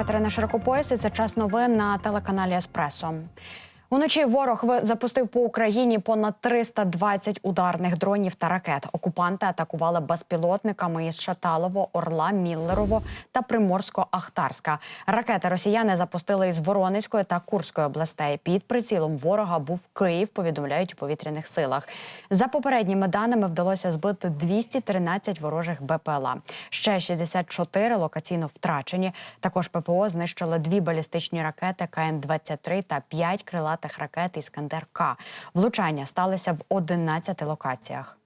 Катерина Широкопояс. Це час новин на телеканалі Еспресо. Уночі ворог запустив по Україні понад 320 ударних дронів та ракет. Окупанти атакували безпілотниками із Шаталово, Орла, Міллерово та Приморсько-Ахтарська. Ракети росіяни запустили із Воронезької та Курської областей. Під прицілом ворога був Київ. Повідомляють у повітряних силах. За попередніми даними вдалося збити 213 ворожих БПЛА. Ще 64 локаційно втрачені. Також ППО знищили дві балістичні ракети КН-23 та 5 крилатих ракет Іскандер К. Влучання сталися в 11 локаціях.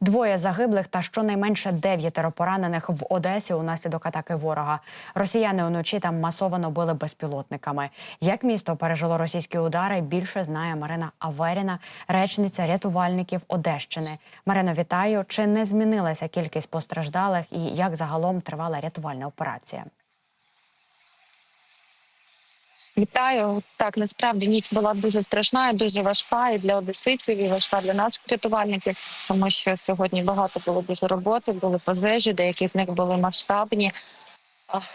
Двоє загиблих та щонайменше дев'ятеро поранених в Одесі унаслідок атаки ворога. Росіяни уночі там масово били безпілотниками. Як місто пережило російські удари, більше знає Марина Аверіна, речниця рятувальників Одещини. Марино, вітаю. Чи не змінилася кількість постраждалих і як загалом тривала рятувальна операція? Вітаю. Так, насправді ніч була дуже страшна і дуже важка і для одеситів, і важка для наших рятувальників, тому що сьогодні багато було дуже роботи, були пожежі, деякі з них були масштабні.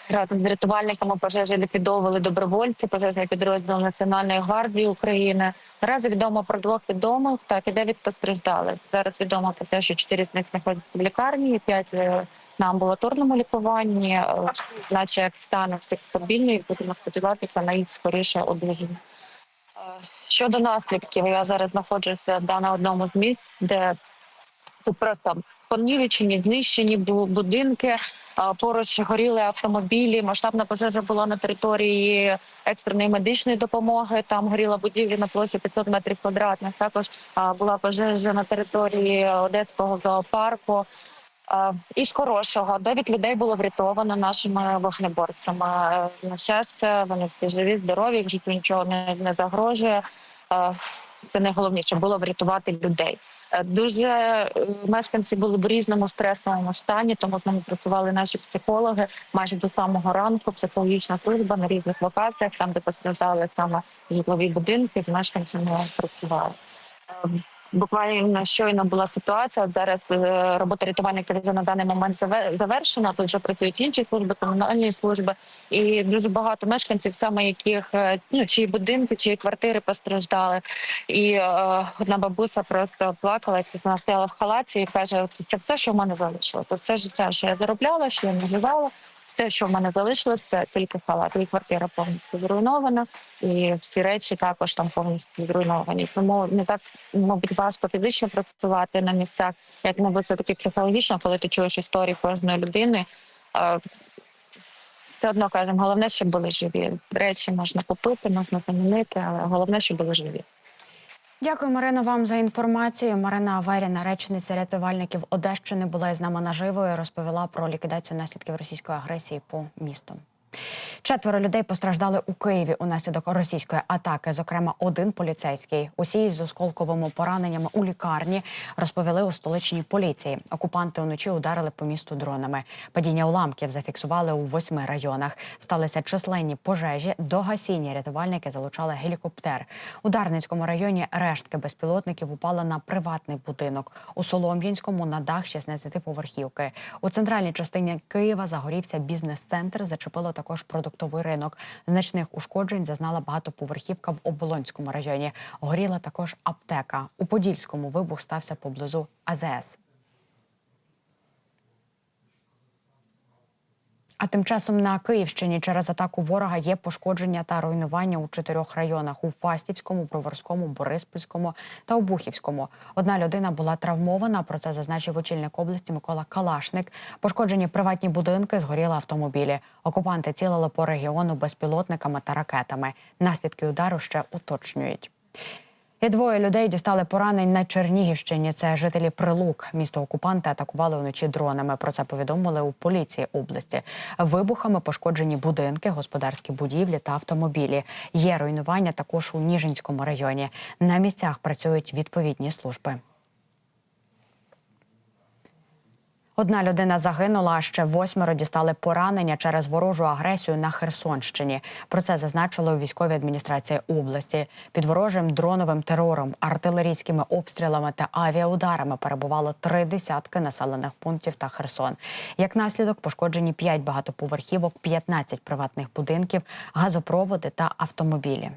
Разом з рятувальниками пожежі ліквідовували добровольці, пожежний підрозділ Національної гвардії України. Наразі відомо про двох відомих так і дев'ять постраждалих. Зараз відомо про те, що чотири з них знаходяться в лікарні, п'ять е, на амбулаторному лікуванні, е, наче як стане всіх стабільно, і будемо сподіватися на їх скоріше одужання. Е, Щодо наслідків, я зараз знаходжуся да, на одному з місць, де тут просто понівечені, знищені будинки. Поруч горіли автомобілі. Масштабна пожежа була на території екстреної медичної допомоги. Там горіла будівля на площі 500 метрів квадратних. Також була пожежа на території Одеського зоопарку. Із хорошого дев'ять людей було врятовано нашими вогнеборцями. Е, На щастя, вони всі живі, здорові, їх життю нічого не, загрожує. Е, Це найголовніше було врятувати людей. Е, Дуже мешканці були в різному стресовому стані, тому з нами працювали наші психологи майже до самого ранку. Психологічна служба на різних локаціях, там де постраждали саме житлові будинки, з мешканцями працювали. Буквально щойно була ситуація. Зараз е, робота рятувальників вже на даний момент заве- завершена. Тут вже працюють інші служби, комунальні служби, і дуже багато мешканців, саме яких е, ну чиї будинки, чиї квартири постраждали. І е, одна бабуся просто плакала, як вона стояла в халаті і каже: це все, що в мене залишило. То все життя, що я заробляла, що я наживала. Все, що в мене залишилось, це тільки халат. І квартира повністю зруйнована, і всі речі також там повністю зруйновані. Тому не так, мабуть, важко фізично працювати на місцях, як мабуть, все таки психологічно, коли ти чуєш історії кожної людини. Все одно кажемо, головне, щоб були живі. Речі можна купити, можна замінити, але головне, щоб були живі. Дякую, Марино, вам за інформацію. Марина Аверіна, речниця рятувальників Одещини, була із нами наживо і розповіла про ліквідацію наслідків російської агресії по місту. Четверо людей постраждали у Києві унаслідок російської атаки. Зокрема, один поліцейський. Усі з осколковими пораненнями у лікарні розповіли у столичній поліції. Окупанти уночі ударили по місту дронами. Падіння уламків зафіксували у восьми районах. Сталися численні пожежі. До гасіння рятувальники залучали гелікоптер. У Дарницькому районі рештки безпілотників упали на приватний будинок. У Солом'янському на дах 16-поверхівки. У центральній частині Києва загорівся бізнес-центр. Зачепило також продуктовий ринок. Значних ушкоджень зазнала багатоповерхівка в Оболонському районі. Горіла також аптека. У Подільському вибух стався поблизу АЗС. А тим часом на Київщині через атаку ворога є пошкодження та руйнування у чотирьох районах: у Фастівському, Броварському, Бориспільському та Обухівському. Одна людина була травмована. Про це зазначив очільник області Микола Калашник. Пошкоджені приватні будинки, згоріли автомобілі. Окупанти цілили по регіону безпілотниками та ракетами. Наслідки удару ще уточнюють. І двоє людей дістали поранень на Чернігівщині. Це жителі Прилук. Місто окупанти атакували вночі дронами. Про це повідомили у поліції області. Вибухами пошкоджені будинки, господарські будівлі та автомобілі. Є руйнування також у Ніжинському районі. На місцях працюють відповідні служби. Одна людина загинула, а ще восьмеро дістали поранення через ворожу агресію на Херсонщині. Про це зазначили у військовій адміністрації області. Під ворожим дроновим терором, артилерійськими обстрілами та авіаударами перебувало три десятки населених пунктів та Херсон. Як наслідок пошкоджені п'ять багатоповерхівок, 15 приватних будинків, газопроводи та автомобілі.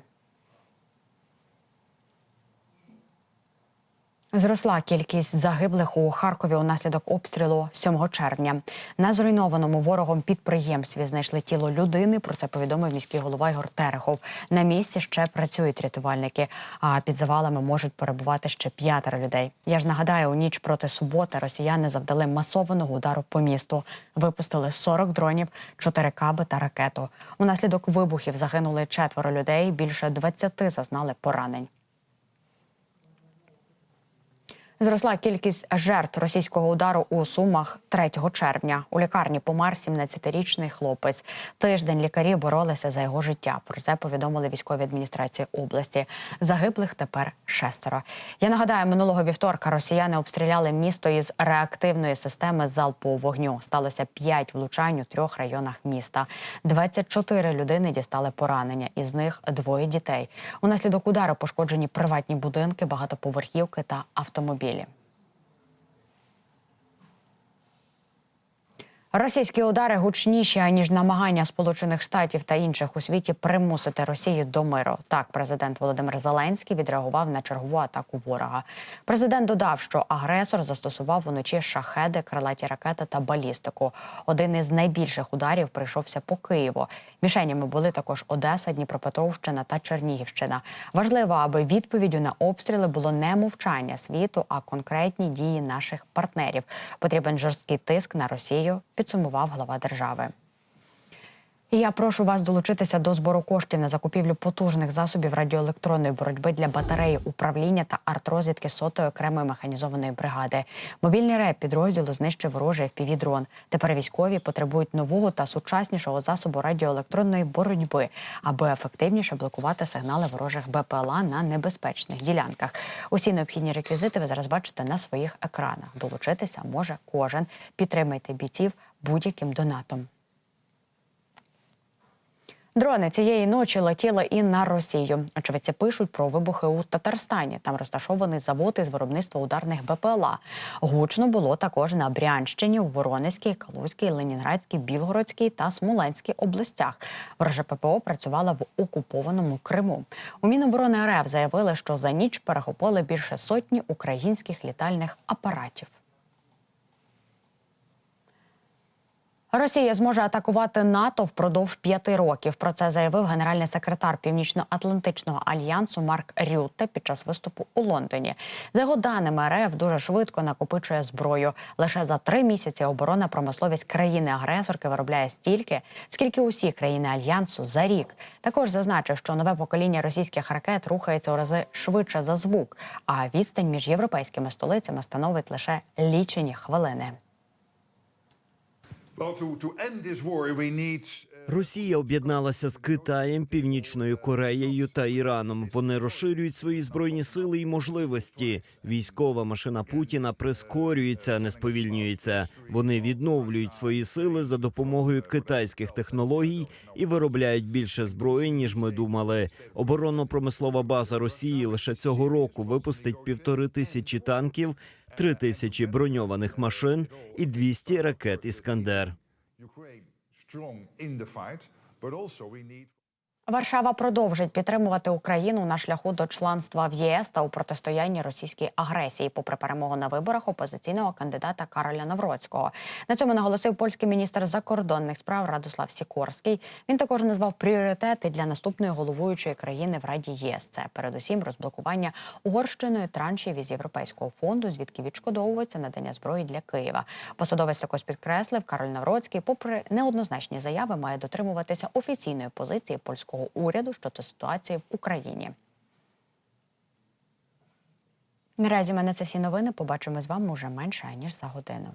Зросла кількість загиблих у Харкові унаслідок обстрілу 7 червня. На зруйнованому ворогом підприємстві знайшли тіло людини. Про це повідомив міський голова Ігор Терехов. На місці ще працюють рятувальники, а під завалами можуть перебувати ще п'ятеро людей. Я ж нагадаю, у ніч проти суботи росіяни завдали масованого удару по місту. Випустили 40 дронів, 4 каби та ракету. Унаслідок вибухів загинули четверо людей. Більше 20 зазнали поранень. Зросла кількість жертв російського удару у Сумах 3 червня. У лікарні помер 17-річний хлопець. Тиждень лікарі боролися за його життя. Про це повідомили військові адміністрації області. Загиблих тепер шестеро. Я нагадаю, минулого вівторка росіяни обстріляли місто із реактивної системи залпового вогню. Сталося 5 влучань у трьох районах міста. 24 людини дістали поранення, із них двоє дітей. Унаслідок удару пошкоджені приватні будинки, багатоповерхівки та автомобілі неділі. Російські удари гучніші аніж намагання Сполучених Штатів та інших у світі примусити Росію до миру. Так, президент Володимир Зеленський відреагував на чергову атаку ворога. Президент додав, що агресор застосував уночі шахеди, крилаті ракети та балістику. Один із найбільших ударів прийшовся по Києву. Мішенями були також Одеса, Дніпропетровщина та Чернігівщина. Важливо, аби відповіддю на обстріли було не мовчання світу, а конкретні дії наших партнерів. Потрібен жорсткий тиск на Росію підсумував глава держави. І я прошу вас долучитися до збору коштів на закупівлю потужних засобів радіоелектронної боротьби для батареї управління та артрозвідки сотої окремої механізованої бригади. Мобільний реп підрозділу знищив ворожий FPV-дрон. Тепер військові потребують нового та сучаснішого засобу радіоелектронної боротьби, аби ефективніше блокувати сигнали ворожих БПЛА на небезпечних ділянках. Усі необхідні реквізити ви зараз бачите на своїх екранах. Долучитися може кожен. Підтримайте бійців будь-яким донатом. Дрони цієї ночі летіли і на Росію. Очевидці пишуть про вибухи у Татарстані. Там розташований завод із виробництва ударних БПЛА. Гучно було також на Брянщині, у Воронезькій, Калузькій, Ленінградській, Білгородській та Смоленській областях. Вороже ППО працювала в окупованому Криму. У Міноборони РФ заявили, що за ніч перехопили більше сотні українських літальних апаратів. Росія зможе атакувати НАТО впродовж п'яти років. Про це заявив генеральний секретар Північно-Атлантичного альянсу Марк Рютте під час виступу у Лондоні. За його даними, РФ дуже швидко накопичує зброю. Лише за три місяці оборонна промисловість країни-агресорки виробляє стільки, скільки усі країни альянсу за рік. Також зазначив, що нове покоління російських ракет рухається у рази швидше за звук, а відстань між європейськими столицями становить лише лічені хвилини. Well, to, to end this war, we need Росія об'єдналася з Китаєм, Північною Кореєю та Іраном. Вони розширюють свої збройні сили і можливості. Військова машина Путіна прискорюється, не сповільнюється. Вони відновлюють свої сили за допомогою китайських технологій і виробляють більше зброї ніж ми думали. Оборонно-промислова база Росії лише цього року випустить півтори тисячі танків, три тисячі броньованих машин і 200 ракет Іскандер. Strong in the fight, but also we need. Варшава продовжить підтримувати Україну на шляху до членства в ЄС та у протистоянні російській агресії, попри перемогу на виборах опозиційного кандидата Кароля Навроцького. На цьому наголосив польський міністр закордонних справ Радослав Сікорський. Він також назвав пріоритети для наступної головуючої країни в Раді ЄС. Це передусім розблокування угорщиною траншів із європейського фонду, звідки відшкодовується надання зброї для Києва. Посадовець також підкреслив, Кароль Навроцький, попри неоднозначні заяви, має дотримуватися офіційної позиції польського українського уряду щодо ситуації в Україні. Наразі в мене це всі новини. Побачимо з вами уже менше ніж за годину.